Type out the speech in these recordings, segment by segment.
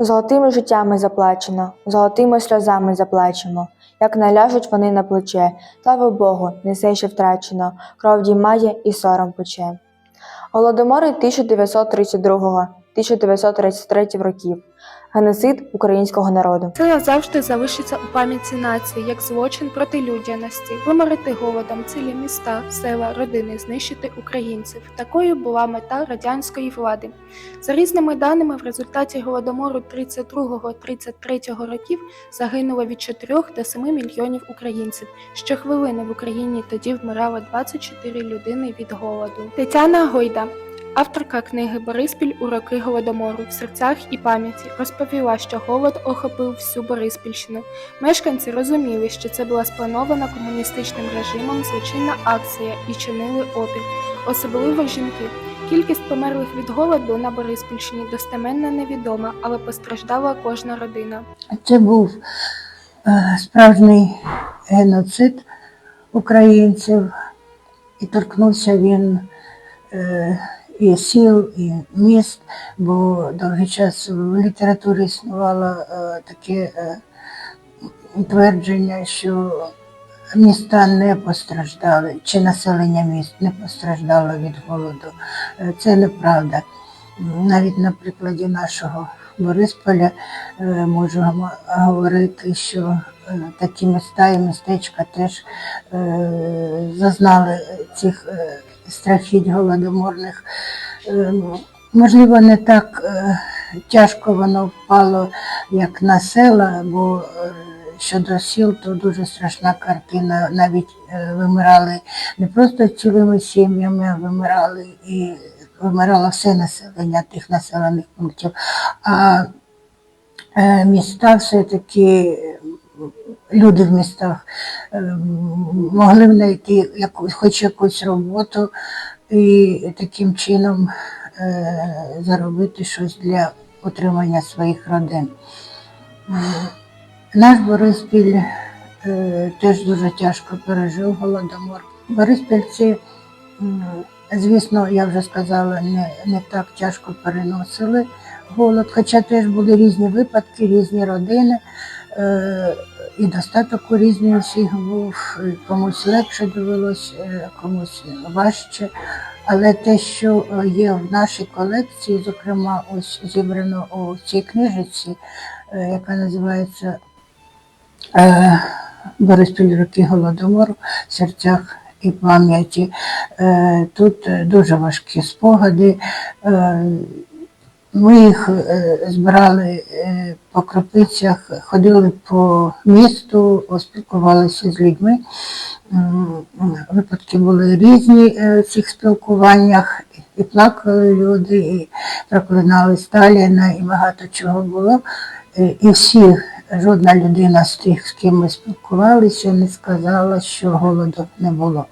Золотими життями заплачено, золотими сльозами заплачемо. Як наляжуть вони на плече, слава Богу, не все ще втрачено, кров діймає і сором пече. Голодомори 1932-1933 років. Геноцид українського народу. Це назавжди залишиться у пам'яті нації як злочин проти людяності, виморити голодом цілі міста, села, родини, знищити українців. Такою була мета радянської влади. За різними даними, в результаті голодомору 32-33 років загинуло від 4 до 7 мільйонів українців. Щохвилини в Україні тоді вмирало 24 людини від голоду. Тетяна Гойда. Авторка книги Бориспіль у роки голодомору в серцях і пам'яті розповіла, що голод охопив всю Бориспільщину. Мешканці розуміли, що це була спланована комуністичним режимом злочинна акція і чинили опір, особливо жінки. Кількість померлих від голоду на Бориспільщині достеменно невідома, але постраждала кожна родина. Це був е, справжній геноцид українців, і торкнувся він е, і сіл, і міст, бо довгий час в літературі існувало е, таке е, твердження, що міста не постраждали, чи населення міст не постраждало від голоду. Е, Це неправда. Навіть на прикладі нашого Борисполя можемо говорити, що такі міста і містечка теж зазнали цих страхіть голодоморних. Е, Можливо, не так е, тяжко воно впало, як на села, бо е, щодо сіл, то дуже страшна картина. Навіть вимирали не просто цілими сім'ями, а вимирали і вимирало все населення тих населених пунктів. А міста все-таки, люди в містах е, могли знайти якусь, хоч якусь роботу і таким чином е, заробити щось для утримання своїх родин. Наш Бориспіль е, теж дуже тяжко пережив голодомор. Бориспільці, звісно, я вже сказала, не, не так тяжко переносили голод, хоча теж були різні випадки, різні родини. І достаток у різний у всіх був, комусь легше довелось, е, комусь важче. Але те, що є в нашій колекції, зокрема, ось зібрано у цій книжиці, е, яка називається е, Бориспіль роки голодомору в серцях і пам'яті. Тут дуже важкі спогади. Ми їх е, збирали е, по кропицях, ходили по місту, спілкувалися з людьми. Випадки були різні е, в цих спілкуваннях, і плакали люди, і проклинали Сталіна, і багато чого було. І всі, жодна людина з тих, з ким ми спілкувалися, не сказала, що голоду не було.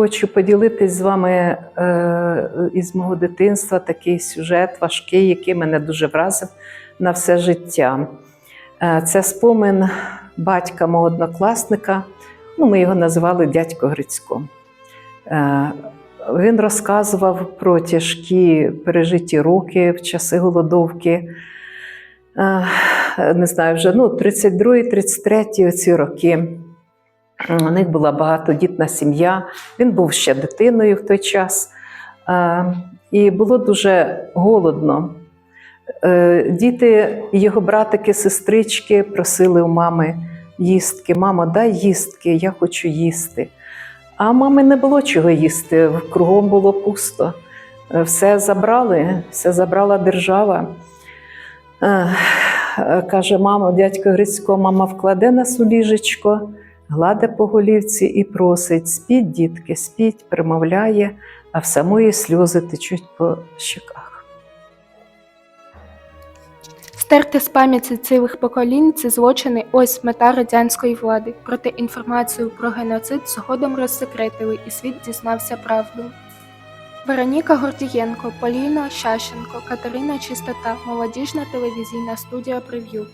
Хочу поділитись з вами е, із мого дитинства такий сюжет важкий, який мене дуже вразив на все життя. Е, це спомин батька мого однокласника. Ну, ми його називали дядько Грицько. Е, він розказував про тяжкі пережиті роки в часи голодовки. Е, не знаю, вже ну, 32-33 оці роки. У них була багатодітна сім'я, він був ще дитиною в той час. Е, І було дуже голодно. Е, Діти, його братики, сестрички просили у мами їстки. Мамо, дай їстки, я хочу їсти. А мами не було чого їсти, кругом було пусто. Е, Все забрали, все забрала держава. Каже, мама, дядько Грицько, мама вкладе нас у ліжечко, гладе по голівці і просить: спіть, дітки, спіть, примовляє, а в самої сльози течуть по щеках. Стерти з пам'яті цілих поколінь ці злочини ось мета радянської влади. Проте інформацію про геноцид згодом розсекретили, і світ дізнався правду. Вероніка Гордієнко, Поліна Щащенко, Катерина Чистота, молодіжна телевізійна студія Прев'ю.